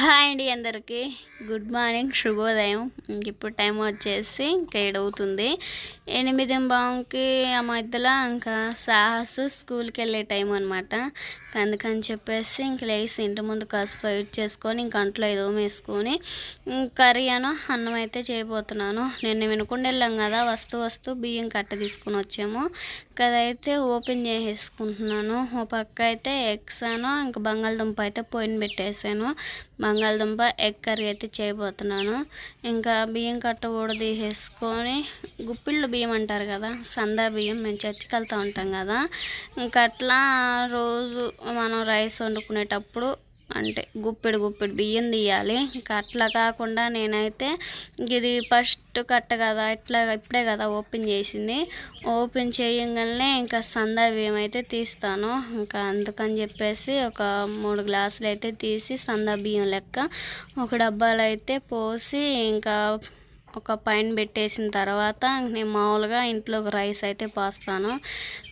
Hi అండి అందరికీ. Good morning శుభోదయం. ఇంక ఇప్పుడు టైం వచ్చేసి ఇంకా ఏడవుతుంది. ఎనిమిది బాంకి ఆ మధ్యలో ఇంకా సాహసు స్కూల్కి వెళ్ళే టైం అనమాట అందుకని చెప్పేసి ఇంక లేచి ఇంటి ముందు కాసు వెయిట్ చేసుకొని ఇంక అంట్లో ఏదో వేసుకొని కర్రీ అను అన్నం అయితే చేయబోతున్నాను. నేను వినకుండా వెళ్ళాం కదా వస్తూ వస్తూ బియ్యం కట్ట తీసుకుని వచ్చాము. కదైతే ఓపెన్ చేసేసుకుంటున్నాను. ఓ పక్క అయితే ఎగ్సాను ఇంకా బంగాళదుంప అయితే పోయిన పెట్టేసాను. బంగాళదుంప ఎగ్ కర్రీ అయితే చేయబోతున్నాను. ఇంకా బియ్యం కట్ట కూడా తీసేసుకొని గుప్పిళ్ళు బియ్యం అంటారు కదా సందా బియ్యం మేము చర్చికి వెళ్తూ ఉంటాం కదా. ఇంకా అట్లా రోజు మనం రైస్ వండుకునేటప్పుడు అంటే గుప్పెడు గుప్పెడు బియ్యం తీయాలి. ఇంకా అట్లా కాకుండా నేనైతే ఇది ఫస్ట్ కట్ట కదా ఇట్లా ఇప్పుడే కదా ఓపెన్ చేసింది. ఓపెన్ చేయగానే ఇంకా సందా బియ్యం అయితే తీస్తాను. ఇంకా అందుకని చెప్పేసి ఒక మూడు గ్లాసులు అయితే తీసి సందా బియ్యం లెక్క ఒక డబ్బాలు అయితే పోసి ఇంకా ఒక పైన పెట్టేసిన తర్వాత నేను మామూలుగా ఇంట్లోకి రైస్ అయితే పోస్తాను.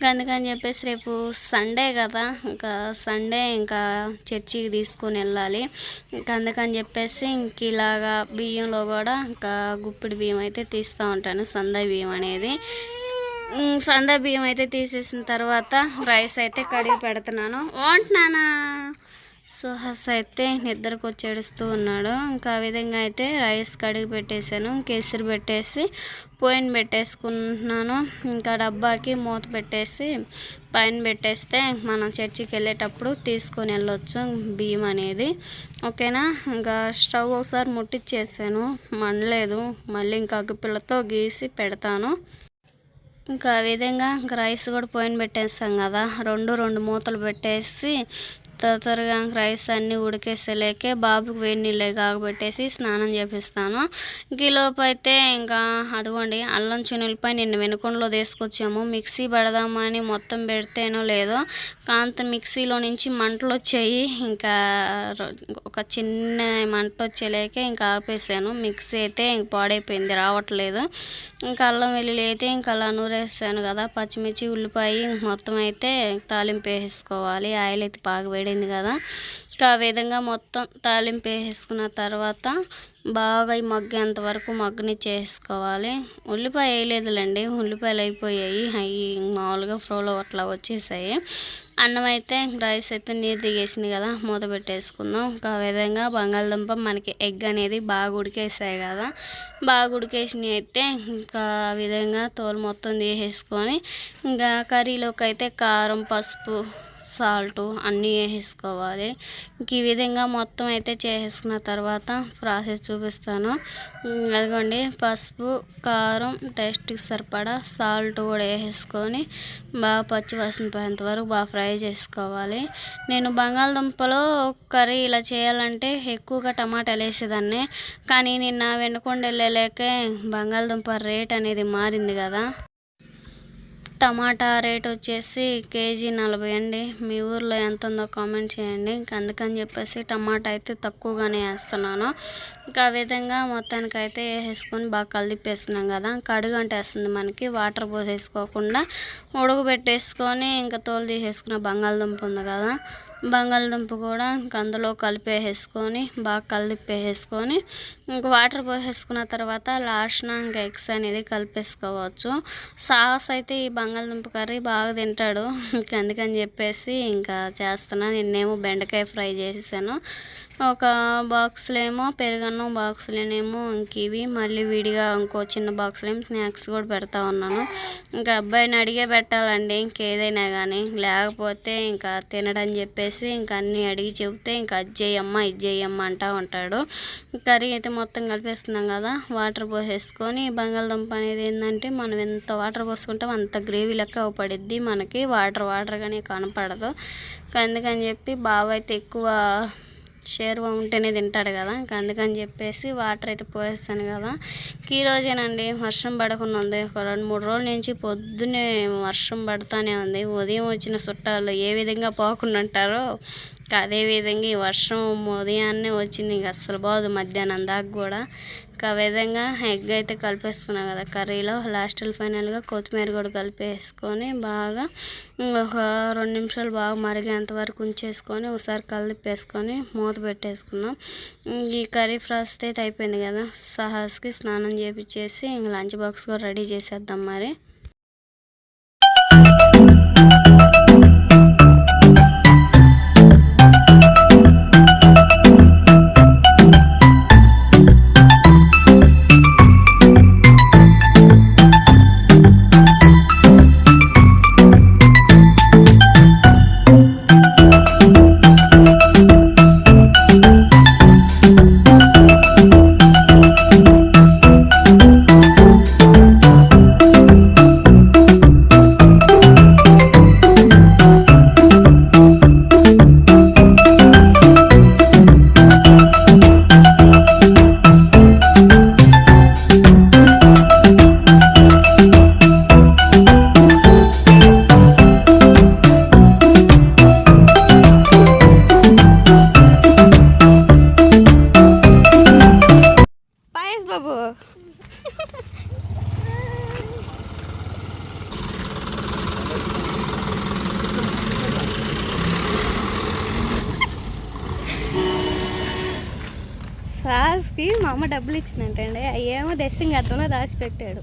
అందుకని చెప్పేసి రేపు సండే కదా ఇంకా సండే ఇంకా చర్చికి తీసుకొని వెళ్ళాలి. ఇంకా అందుకని చెప్పేసి ఇంక ఇలాగా బియ్యంలో కూడా ఇంకా గుప్పిడి బియ్యం అయితే తీస్తూ ఉంటాను సందా బియ్యం అనేది. సందా బియ్యం అయితే తీసేసిన తర్వాత రైస్ అయితే కడిగి పెడుతున్నాను. వంటున్నానా సుహాస్ అయితే నిద్రకు వచ్చేడుస్తూ ఉన్నాడు. ఇంకా ఆ విధంగా అయితే రైస్ కడిగి పెట్టేశాను. కేసరి పెట్టేసి పోయిన పెట్టేసుకుంటున్నాను ఇంకా డబ్బాకి మూత పెట్టేసి పైన పెట్టేస్తే మనం చర్చికి వెళ్ళేటప్పుడు తీసుకొని వెళ్ళొచ్చు బియ్యం అనేది. ఓకేనా? ఇంకా స్టవ్ ఒకసారి ముట్టించేసాను మండలేదు. మళ్ళీ ఇంకా అగ్గిపిల్లతో గీసి పెడతాను. ఇంకా ఆ విధంగా ఇంకా రైస్ కూడా పోయిన పెట్టేస్తాం కదా. రెండు రెండు మూతలు పెట్టేసి త్వర త్వరగా రైస్ అన్నీ ఉడికేసేలేకే బాబుకి వేడి నీళ్ళు కాగబెట్టేసి స్నానం చేపిస్తాను. ఈలోపు అయితే ఇంకా అదిగోండి అల్లం చునులపై నిన్న వెనుకొండలో తీసుకొచ్చాము. మిక్సీ పెడదామని మొత్తం పెడితేనో లేదో కాంత మిక్సీలో నుంచి మంటలు వచ్చాయి. ఇంకా ఒక చిన్న మంటలు వచ్చేలేకే ఇంకా ఆపేసాను. మిక్సీ అయితే ఇంక పాడైపోయింది రావట్లేదు. ఇంకా అల్లం వెల్లుల్లి అయితే ఇంకా అలా వేస్తాను కదా పచ్చిమిర్చి ఉల్లిపాయ మొత్తం అయితే తాలింపు వేసుకోవాలి ఆయిల్ అయితే బాగా వేడింది కదా. ఆ విధంగా మొత్తం తాలింపు వేసేసుకున్న తర్వాత బాగా మగ్గేంత వరకు మగ్గని చేసుకోవాలి. ఉల్లిపాయ వేయలేదులేండి. ఉల్లిపాయలు అయిపోయాయి. అవి మామూలుగా ఫ్రోలో అట్లా వచ్చేసాయి. అన్నం అయితే రైస్ అయితే నీరు దిగేసింది కదా మూత పెట్టేసుకుందాం. ఇంకా ఆ విధంగా బంగాళదుంప మనకి ఎగ్ అనేది బాగా ఉడికేసాయి కదా బాగా ఉడికేసినవి అయితే ఇంకా ఆ విధంగా తోలు మొత్తం తీసేసుకొని ఇంకా కర్రీలోకి అయితే కారం పసుపు సాల్ట్ అన్నీ వేసేసుకోవాలి. ఇంక ఈ విధంగా మొత్తం అయితే చేసేసుకున్న తర్వాత ప్రాసెస్ చూపిస్తాను. అదిగోండి పసుపు కారం టేస్ట్కి సరిపడా సాల్ట్ కూడా వేసేసుకొని బాగా పచ్చి వాసన పోయేంత వరకు బాగా ఫ్రై చేసుకోవాలి. నేను బంగాళదుంపలో కర్రీ ఇలా చేయాలంటే ఎక్కువగా టమాటాలు వేసేదాన్ని. కానీ నిన్న వెనుకొండ వెళ్ళలేకే బంగాళదుంప రేట్ అనేది మారింది కదా. టమాటా రేట్ వచ్చేసి కేజీ నలభై అండి. మీ ఊర్లో ఎంత ఉందో కామెంట్ చేయండి. ఇంక అందుకని చెప్పేసి టమాటా అయితే తక్కువగానే వేస్తున్నాను. ఇంకా ఆ విధంగా మొత్తానికి అయితే వేసేసుకొని బాగా కలిపేస్తున్నాం కదా. కడుగంట వేస్తుంది మనకి వాటర్ పోసేసుకోకుండా ఉడకబెట్టేసుకొని ఇంకా తోలు తీసేసుకున్న బంగాళదుంప ఉంది కదా. బంగాళదుంప కూడా ఇంక అందులో కలిపేసేసుకొని బాగా కలిపేసేసుకొని ఇంక వాటర్ పోసేసుకున్న తర్వాత లాస్ట్న ఇంకా ఎగ్స్ అనేది కలిపేసుకోవచ్చు. సాస్ అయితే ఈ బంగాళదుంప కర్రీ బాగా తింటాడు. ఇంకా అందుకని చెప్పేసి ఇంకా చేస్తున్నా. నిన్నేమో బెండకాయ ఫ్రై చేసేసాను. ఒక బాక్స్లో ఏమో పెరుగన్నం బాక్స్లోనేమో ఇంక ఇవి. మళ్ళీ విడిగా ఇంకో చిన్న బాక్స్లో ఏమో స్నాక్స్ కూడా పెడతా ఉన్నాను. ఇంకా అబ్బాయిని అడిగే పెట్టాలండి ఇంకేదైనా కానీ లేకపోతే ఇంకా తినడని చెప్పేసి ఇంకా అన్నీ అడిగి చెబితే ఇంకా అది చేయమ్మా ఇది చేయమ్మా అంటూ ఉంటాడు. కర్రీ అయితే మొత్తం కలిపేస్తున్నాం కదా వాటర్ పోసేసుకొని బంగాళదుంప అనేది ఏంటంటే మనం ఎంత వాటర్ పోసుకుంటాం అంత గ్రేవీ లెక్క పడిద్ది మనకి. వాటర్ వాటర్గానే కనపడదు. అందుకని చెప్పి బావ అయితే ఎక్కువ షేర్వా ఉంటేనే తింటాడు కదా. ఇంకా అందుకని చెప్పేసి వాటర్ అయితే పోసేస్తాను కదా. ఈ రోజేనండి వర్షం పడకుండా ఉంది. ఒక రెండు మూడు రోజుల నుంచి పొద్దున్నే వర్షం పడుతూనే ఉంది. ఉదయం వచ్చిన చుట్టాలు ఏ విధంగా పోకుండా ఉంటారో ఇంకా అదేవిధంగా ఈ వర్షం ఉదయాన్నే వచ్చింది. ఇంకా అస్సలు బాదు మధ్యాహ్నం దాకా కూడా ఆ విధంగా ఎగ్ అయితే కలిపేసుకున్నాం కదా కర్రీలో. లాస్ట్లో ఫైనల్గా కొత్తిమీర కూడా కలిపేసుకొని బాగా ఒక రెండు నిమిషాలు బాగా మరిగేంత వరకు ఉంచేసుకొని ఒకసారి కలిపేసుకొని మూత పెట్టేసుకున్నాం. ఈ కర్రీ ఫ్రాస్ అయితే అయిపోయింది కదా సహాస్కి స్నానం చేపించేసి ఇంక లంచ్ బాక్స్ కూడా రెడీ చేసేద్దాం మరి. సాహస్కి మా అమ్మ డబ్బులు ఇచ్చిందంటండి. అయ్యేమో అర్థంలో రాసి దాచిపెట్టాడు.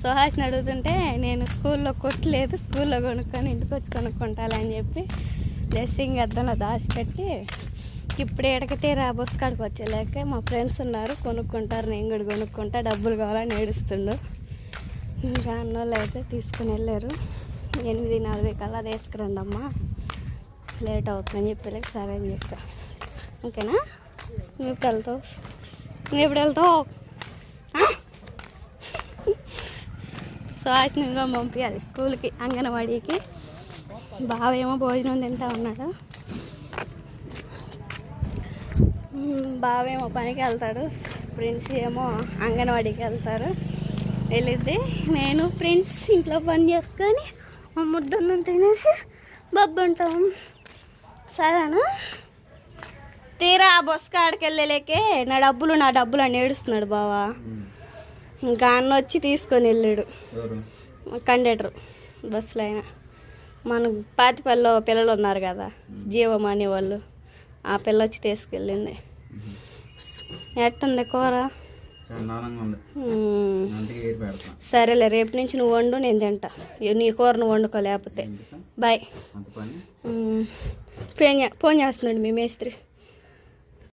సుహాస్ని అడుగుతుంటే నేను స్కూల్లో కొట్టలేదు స్కూల్లో కొనుక్కొని ఇంటికి వచ్చి కొనుక్కుంటాను అని చెప్పి డ్రెస్సింగ్ అద్దంలో దాచిపెట్టి ఇప్పుడు ఎడకతే రాబోస్ కాడికి వచ్చేలేక మా ఫ్రెండ్స్ ఉన్నారు కొనుక్కుంటారు నేను కూడా కొనుక్కుంటా డబ్బులు కావాలని ఏడుస్తుండు. ఇంకా అన్నోళ్ళు అయితే తీసుకుని వెళ్ళారు. ఎనిమిది నలభై కల్లా తీసుకురండి అమ్మా లేట్ అవుతుందని చెప్పలేక సరే అని చెప్పా. ఓకేనా? నువ్వు ఇప్పుడు వెళ్తావు. నువ్వు ఎప్పుడు వెళ్తావు. సో పంపించాలి స్కూల్కి అంగన్వాడీకి. బావేమో భోజనం తింటా ఉన్నాడు మ్మ్, బావేమో పనికి వెళ్తాడు. ప్రిన్స్ ఏమో అంగన్వాడీకి వెళ్తారు. వెళ్ళిద్ది. నేను ప్రిన్స్ ఇంట్లో పని చేసుకొని మా ముద్దన్నం తినేసి బొబ్బు ఉంటాం సరేనా? తీరా ఆ బస్ కాడికి వెళ్ళలేకే నా డబ్బులు నా డబ్బులు అని ఏడుస్తున్నాడు బావా. ఇంకా అన్న వచ్చి తీసుకొని వెళ్ళాడు. కండక్టర్ బస్సులో అయినా మన పాతిపల్లిలో పిల్లలు ఉన్నారు కదా జీవం అనే వాళ్ళు. ఆ పిల్ల వచ్చి తీసుకెళ్ళింది. ఎట్టుంది కూర? సరేలే రేపు నుంచి నువ్వు వండు నేను తింటా. నీ కూర నువ్వు వండుకో లేకపోతే. బాయ్. ఫోన్ ఫోన్ చేస్తున్నాడు మీ మేస్త్రి.